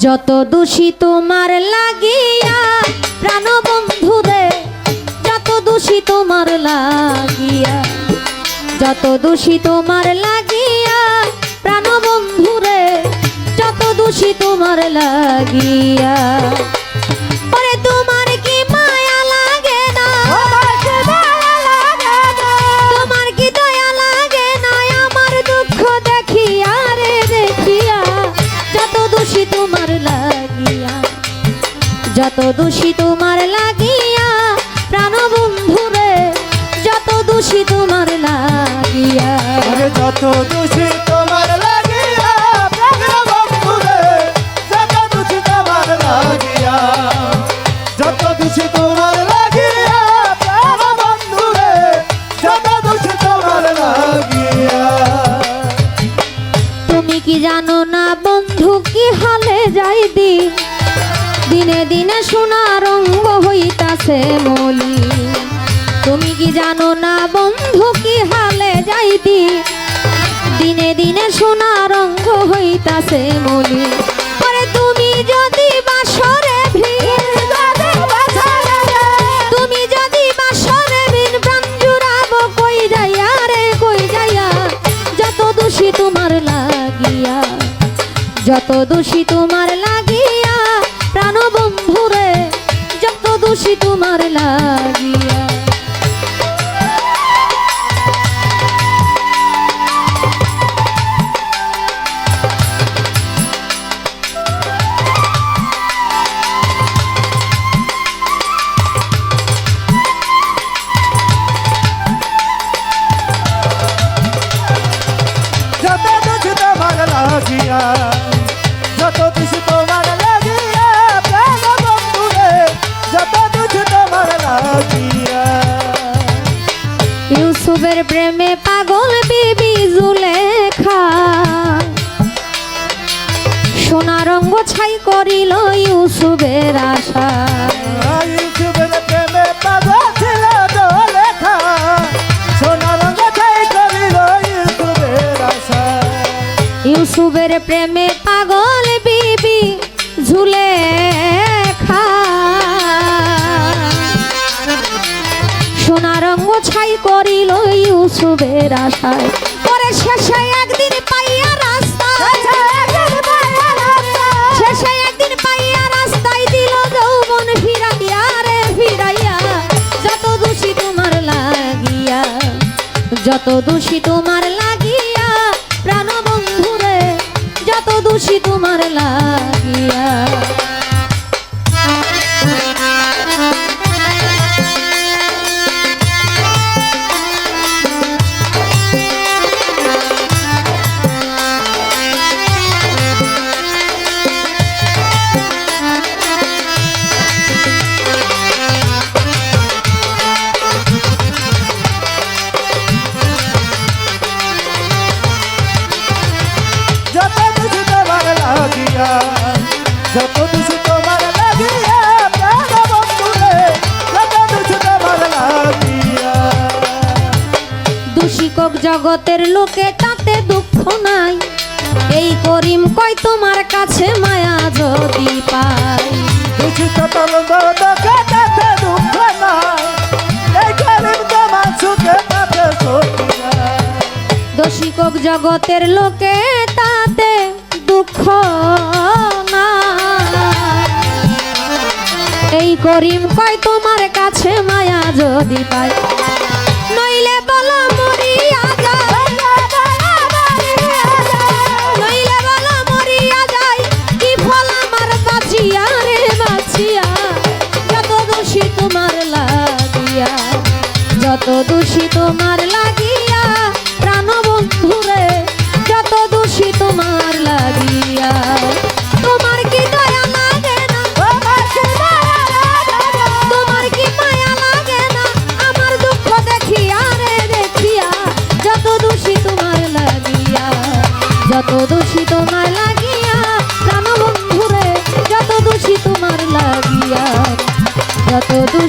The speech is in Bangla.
যত দোষী তোমার লাগিয়া প্রাণ বন্ধু দে যত দোষী তোমার লাগিয়া, যত দোষী তোমার লাগিয়া প্রাণ বন্ধু রে যত দোষী তোমার লাগিয়া। যত দোষী তোমার লাগিয়া প্রাণ বন্ধুরে যত দোষী তোমার লাগিয়া। যত দোষী তোমার লাগিয়া প্রাণ বন্ধুরে যত দোষী তোমার লাগিয়া। যত দোষী তোমার লাগিয়া প্রাণ বন্ধুরে যত দোষী তোমার লাগিয়া। তুমি কি জানো না বন্ধু কি হালে যাই দিন দিনে দিনে সোনা রঙ্গ হইতাছে মলি। তুমি কি জানো না বন্ধু, কি হালে যাইতি? দিনে দিনে সোনা রঙ্গ হইতাছে মলি। পরে তুমি যদি বাসরে তুমি যদি যত দোষী তোমার লাগিয়া দোষী তোমার লাগিয়া। যত প্রেমে পাগল বিবি জুলেখা। সোনা রঙ্গ ছাই করিল ইউসুফের আশা। ইউটিউবের প্রেমে পাগল ছিল দোলেখা সোনা রঙ ছাই করিল ইউটিউবের আশা। ইউসুফের প্রেমে পাগল বিবি ঝুলেখা করিল ইউসুফের আশায়। পরে শেষে একদিন পাইয়া রাস্তা শেষে একদিন যত দোষী তোমার লাগিয়া, যত দোষী তোমার লাগিয়া প্রাণ বন্ধুরে যত দোষী তোমার লাগিয়া। যত দোষী তোমার লাগিয়া প্রাণ বন্ধুরে যত দোষী তোমার লাগিয়া। দোষিকক জগতের লোকে তাতে দুঃখ নাই। এই করিম কই তোমার কাছে মায়া যদি পাই? দূষিত তরঙ্গ দেখে তাতে দুঃখ নাই। এই গরিব তোমার সুখে তাতে দোষিকক জগতের লোকে তাতে দুঃখ করিম কয় তোমার কাছে মায়া যদি পাই। নইলে বলো মরিয়া যত দোষী তোমার লাগিয়া, যত দোষী তোমার লাগিয়া প্রাণ বন্ধুরে যত দূর